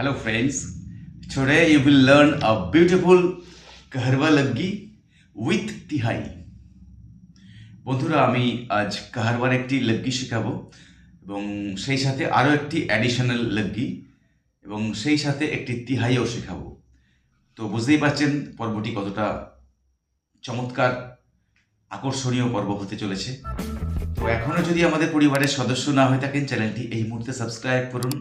Hello friends, today you will learn a beautiful Kaharwa Laggi with Tihai. বন্ধুরা আমি আজ কাহারবার একটি লগ্গি শেখাবো এবং সেই সাথে আরও একটি অ্যাডিশনাল লগ্গি এবং সেই সাথে একটি তিহাইও শেখাবো। তো বুঝতেই পারছেন পর্বটি কতটা চমৎকার আকর্ষণীয় পর্ব হতে চলেছে। তো এখনও যদি আমাদের পরিবারের সদস্য না হয়ে থাকেন চ্যানেলটি এই মুহূর্তে সাবস্ক্রাইব করুন।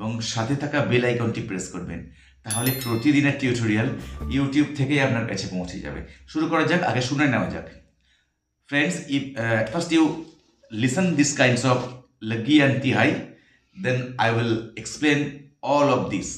এবং সাথে থাকা বেল আইকনটি প্রেস করবেন। তাহলে প্রতিদিনের টিউটোরিয়াল ইউটিউব থেকেই আপনার কাছে পৌঁছে যাবে। শুরু করা যাক, আগে শুনে নেওয়া যাক। Friends if first you listen this kinds of laggi and tihai then I will explain all of this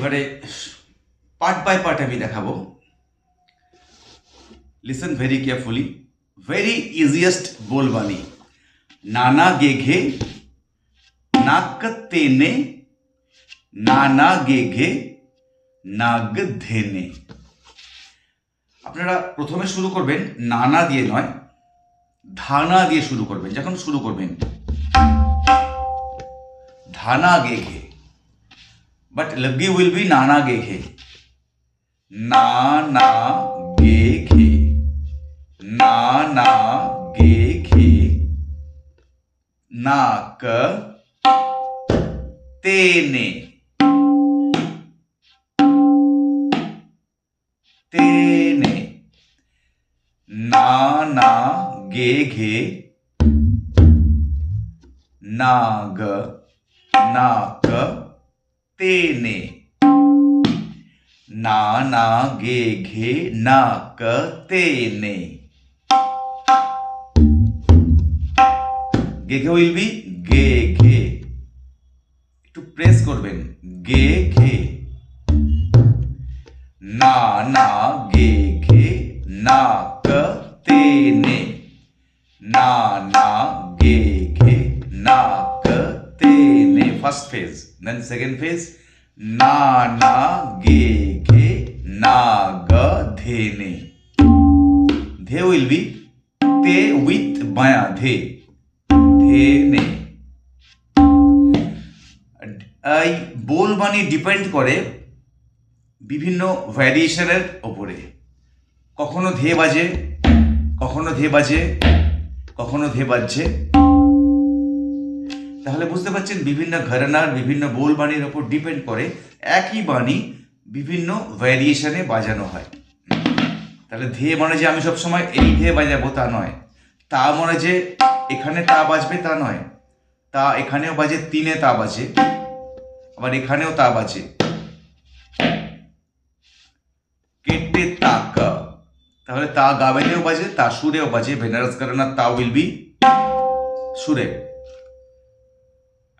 এবারে পার্ট বাই পার্ট আমি দেখাবো। Listen very carefully very easiest বোলবানি নানা গেঘে, নাক তেনে নানা গেঘে নাগ ধেনে। আপনারা প্রথমে শুরু করবেন নানা দিয়ে নয়, ধানা দিয়ে শুরু করবেন। যখন শুরু করবেন, ধানা গেঘে। बट लग्गी विल बी नाना गे घे ना ना गे घे ना ना गे घे ना क तेने। तेने। ना ना गे घे ना ग ना का तेने नाना गे घे नाक तेने গে ঘে উইল বি গে ঘে একটু প্রেস করবেন দেন সেকেন্ড ফেজ না না গে ঘে নাগ ধেনে ধে নে ধে উইল বি তে উইথ বায়া ধে ধেনে এই বোল বাণী ডিপেন্ড করে বিভিন্ন ভ্যারিয়েশনের ওপরে। কখনো ধে বাজে, কখনো ধে বাজে, কখনো ধে বাজছে। তাহলে বুঝতে পারছেন বিভিন্ন ঘরানার, বিভিন্ন বোল বাণীর ওপর ডিপেন্ড করে একই বাণী বিভিন্ন ভ্যারিয়েশনে বাজানো হয়। তাহলে ধেয়ে মানে যে আমি সবসময় এই ধেয়ে বাজাবো তা নয়। তা মানে যে এখানে তা বাজবে তা নয়। তা এখানেও বাজে, তিনে তা বাজে। আবার এখানেও তা বাজে। কেটে তাক। তাহলে তা গাবেতেও বাজে, তা সুরেও বাজে। ভেনারাস ঘরানা তা উইল বি সুরে।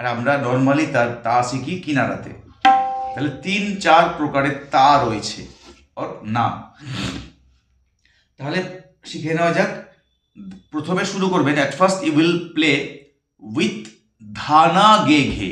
আর আমরা নর্মালি তার তা শিখি কিনারাতে। তাহলে তিন, চার প্রকারের তা রয়েছে অর না তাহলে শিখে নেওয়া যাক। প্রথমে শুরু করবেন at first you will play with ধানা গে ঘে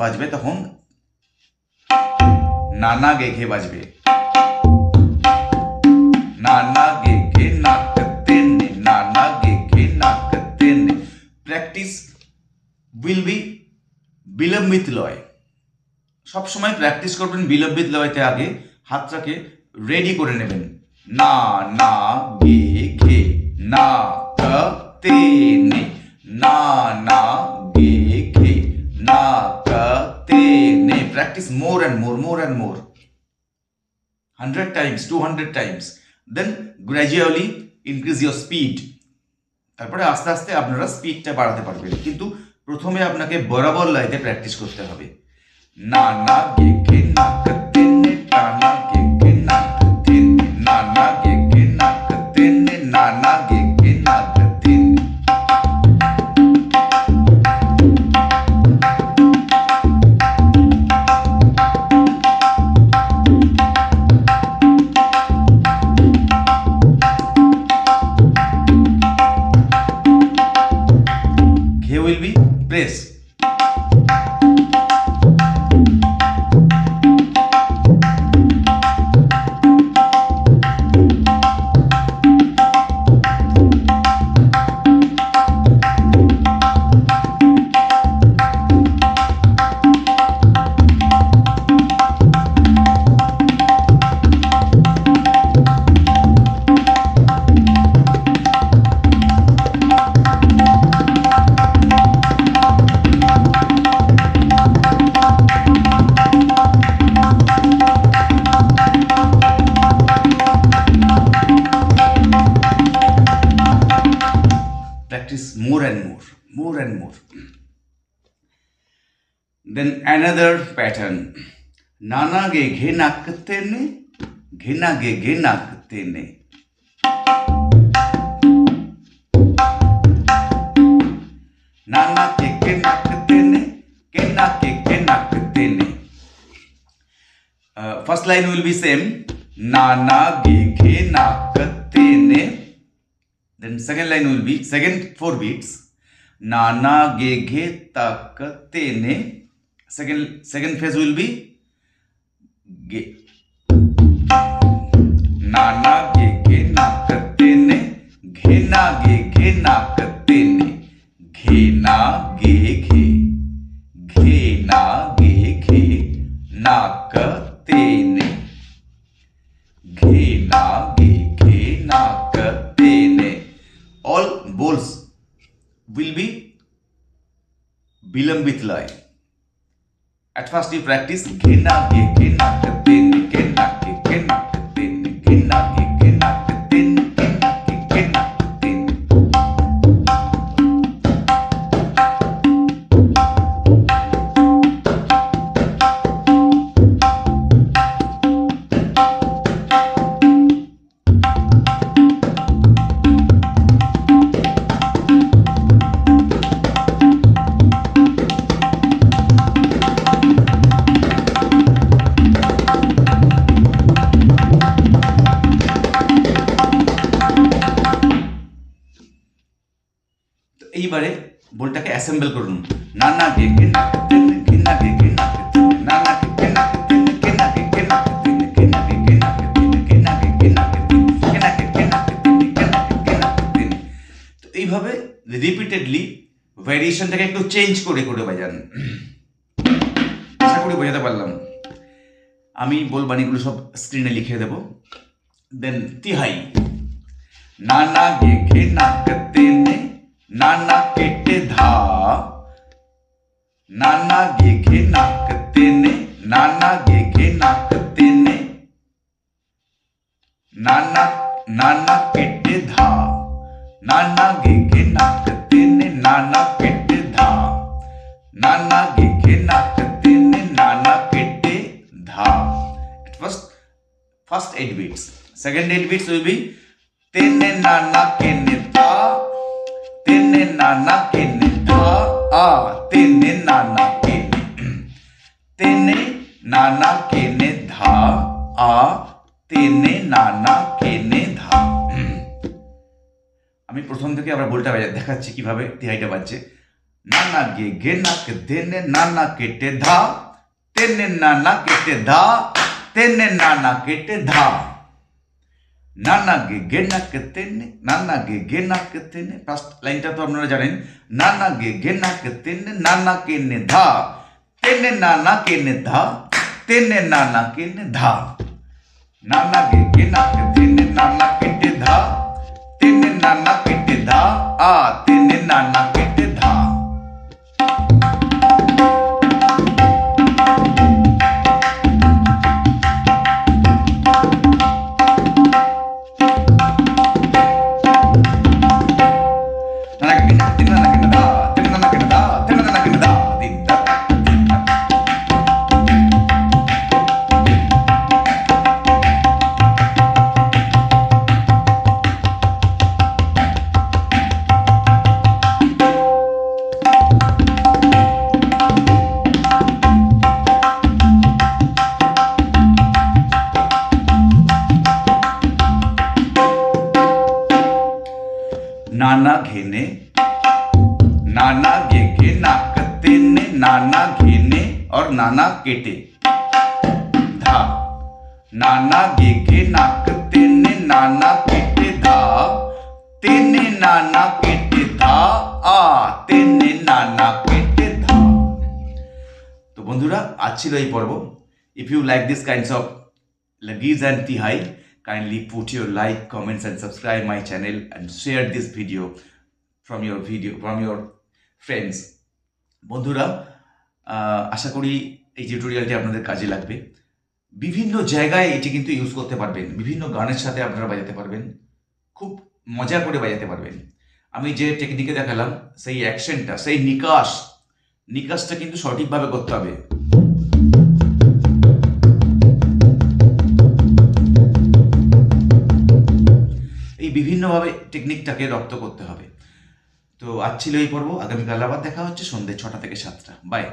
বাজবে তখন নানা গে ঘে বাজবে। নানা গে ঘে নাক তেনে নানা গে ঘে নাক তেনে প্র্যাকটিস উইল বি বিলম্বিত লয়। সবসময় প্র্যাকটিস করবেন বিলম্বিত লয়তে আগে হাতটাকে রেডি করে নেবেন। না না গে ঘে না তে না না more, more more and more hundred times two hundred times then gradually increase your speed তারপরে আস্তে আস্তে আপনারা স্পিডটা বাড়াতে পারবেন। কিন্তু প্রথমে আপনাকে বরাবর লাইতে প্র্যাকটিস করতে হবে। না না গে না Then another pattern. Nana ge ghe nakte ne, ghina ge ghe nakte ne. Nana ke nakte ne, ghina ke ghe nakte ne. Uh, first line will be same. Nana ge ghe nakte ne. Then second line will be second four beats. Nana ge ghe tak te ne. Second second phase will be ge. Nana ge ghe nak te ne. Ghe na ge ghe nak te ne. Ghe na ge ghe. Ghe na ge ghe nak te ne. घे ना गे घे ना करते ने all balls will be विलंबित लय first you practice घे ना ঘে না গে ঘে না করতে নে এইভাবে রিপিটেডলি ভ্যারিয়েশনটাকে একটু চেঞ্জ করে করে বাজান। আশা করি বোঝাতে পারলাম। আমি বলবাণীগুলো সব স্ক্রিনে লিখে দেব। দেন তিহাই। নানা গে ঘে না করতে নে नाना केटे धा, नाना गेघे नाक तेने, नाना गेघे नाक तेने। नाना नाना केटे धा, नाना गेघे नाक तेने, नाना केटे धा। नाना गेघे नाक तेने, नाना केटे धा। It first first eight beats second eight beats will be तेने नाना केने tha tene nana kene tha a tene nana kene tene nana kene dha a tene nana kene dha আমি প্রথম থেকে আবার বলটা বাজা দেখাচ্ছি কিভাবে তিহাইটা বাজছে নানা গে গে নাক দেনে নানা কেটে ধা তেনে নানা কেটে ধা তেনে নানা কেটে ধা নানা গে গে নাক তেনে নানা গে গে নাক তেনে ফার্স্ট লাইনটা তো আপনারা জানেন নানা গে গে নাক তেনে নানা কেনে ধা তেনে নানা কেনে ধা তেনে নানা কেনে ধা নানা গে গে নাক তেনে নানা কেটে ধা তেনে নানা কেটে ধা আ তেনে নানা কেটে नाना केटे धा नाना घेके नाक तेने नाना केटे धा तेने नाना केटे धा आ तेने नाना কেটে ধা তো বন্ধুরা আজ ছিল এই পর্ব if you like this kinds of লগিজ and tihai kindly put your like comments and subscribe my channel and share this video from your video from your friends বন্ধুরা আহ, আশা করি এই টিউটোরিয়ালটি আপনাদের কাজে লাগবে। বিভিন্ন জায়গায় এটি কিন্তু ইউজ করতে পারবেন। বিভিন্ন গানের সাথে আপনারা বাজাতে পারবেন। খুব মজা করে বাজাতে পারবেন। আমি যে টেকনিকে দেখালাম, সেই অ্যাকশনটা সেই নিকাশ, নিকাশটা কিন্তু সঠিকভাবে করতে হবে। এই বিভিন্নভাবে টেকনিকটাকে রপ্ত করতে হবে। তো আজ ছিল এই পর্ব। আগামীকাল আবার দেখা হচ্ছে সন্ধ্যে ছটা থেকে সাতটা। বাই